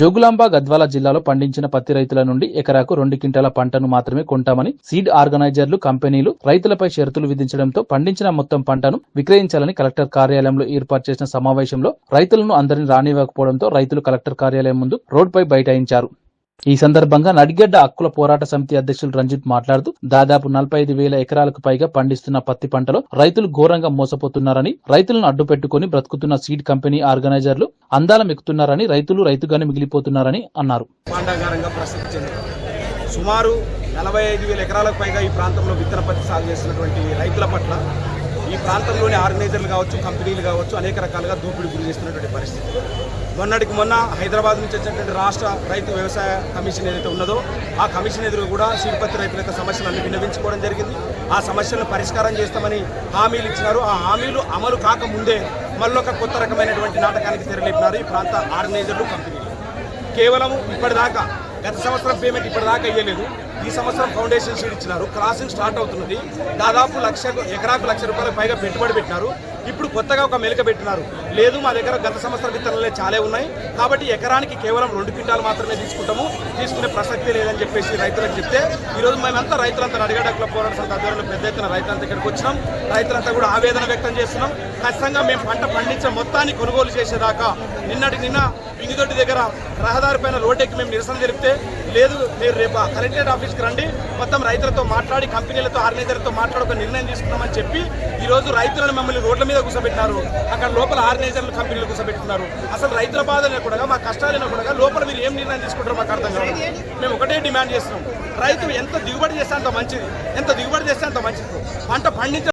జోగులాంబ గద్వాల జిల్లాలో పండించిన పత్తి రైతుల నుండి ఎకరాకు రెండు క్వింటాల పంటను మాత్రమే కొంటామని సీడ్ ఆర్గనైజర్లు కంపెనీలు రైతులపై షరతులు విధించడంతో పండించిన మొత్తం పంటను విక్రయించాలని కలెక్టర్ కార్యాలయంలో ఏర్పాటు చేసిన సమావేశంలో రైతులను అందరిని రానివ్వకపోవడంతో రైతులు కలెక్టర్ కార్యాలయం ముందు రోడ్డుపై బైఠాయించారు. ఈ సందర్భంగా నడిగడ్డ హక్కుల పోరాట సమితి అధ్యక్షులు రంజిత్ మాట్లాడుతూ దాదాపు నలభై ఐదు వేల ఎకరాలకు పైగా పండిస్తున్న పత్తి పంటలో రైతులు ఘోరంగా మోసపోతున్నారని రైతులను అడ్డు పెట్టుకుని బ్రతుకుతున్న సీడ్ కంపెనీ ఆర్గనైజర్లు అందాలం ఎక్కుతున్నారని రైతులు రైతుగానే మిగిలిపోతున్నారని అన్నారు. సుమారు నలభై ఐదు వేల ఎకరాలకు పైగా ఈ ప్రాంతంలో విత్తన పత్తి సాగు చేసినటువంటి రైతుల పట్ల ఈ ప్రాంతంలోని ఆర్గనైజర్లు కావచ్చు కంపెనీలు కావచ్చు అనేక రకాలుగా దోపిడీ గురి చేస్తున్నటువంటి పరిస్థితి. మొన్నటికి మొన్న హైదరాబాద్ నుంచి వచ్చినటువంటి రాష్ట్ర రైతు వ్యవసాయ కమిషన్ ఏదైతే ఉన్నదో ఆ కమిషన్ ఎదురు కూడా శ్రీపత్తి రైతుల యొక్క సమస్యలన్నీ విన్నవించుకోవడం జరిగింది. ఆ సమస్యలను పరిష్కారం చేస్తామని హామీలు ఇచ్చినారు. ఆ హామీలు అమలు కాకముందే మళ్ళొక కొత్త రకమైనటువంటి నాటకానికి తెరలేపినారు ఈ ప్రాంత ఆర్గనైజర్లు కంపెనీలు. కేవలం ఇప్పటిదాకా గత సంవత్సరం పేమెంట్ ఇప్పటిదాకా అయ్యలేదు ఈ సంవత్సరం ఫౌండేషన్ షీట్ ఇచ్చినారు. క్రాసింగ్ స్టార్ట్ అవుతున్నది. దాదాపు లక్ష ఎకరాకు లక్ష రూపాయలు పైగా పెట్టుబడి పెట్టినారు. ఇప్పుడు కొత్తగా ఒక మెలిక పెట్టినారు. లేదు మా దగ్గర గత సంవత్సరం విత్తనాలే చాలా ఉన్నాయి. కాబట్టి ఎకరానికి కేవలం రెండు క్వింటాలు మాత్రమే తీసుకుంటాము. తీసుకునే ప్రసక్తి లేదని చెప్పేసి రైతులకు చెప్తే ఈరోజు మేమంతా రైతులంతా అడిగడకుల పోరాట సంఘ ఆధ్వర్యంలో పెద్ద ఎత్తున రైతులంతా ఇక్కడికి వచ్చినాం. రైతులంతా కూడా ఆవేదన వ్యక్తం చేస్తున్నాం. ఖచ్చితంగా మేము పంట పండించిన మొత్తాన్ని కొనుగోలు చేసేదాకా నిన్నటి నిన్న ఇంగిదొడ్డి దగ్గర రహదారి పైన రోడ్డెక్కి మేము నిరసన తెలిపితే లేదు మీరు రేపు కలెక్టరేట్ ఆఫీస్కి రండి మొత్తం రైతులతో మాట్లాడి కంపెనీలతో ఆర్గనైజర్తో మాట్లాడి ఒక నిర్ణయం తీసుకున్నామని చెప్పి ఈ రోజు రైతులను మమ్మల్ని రోడ్ల మీద కూర్చోబెట్టినారు. అక్కడ లోపల ఆర్గనైజర్లు కంపెనీలు కూర్చోబెట్టుకున్నారు అసలు రైతుల బాధ కూడా మా కష్టాలైనా కూడా లోపల మీరు ఏం నిర్ణయం తీసుకుంటారో మాకు అర్థం కాదు. మేము ఒకటే డిమాండ్ చేస్తున్నాం. రైతు ఎంత దిగుబడి చేస్తే అంత మంచిది. ఎంత దిగుబడి చేస్తే అంత మంచిది. పంట పండించ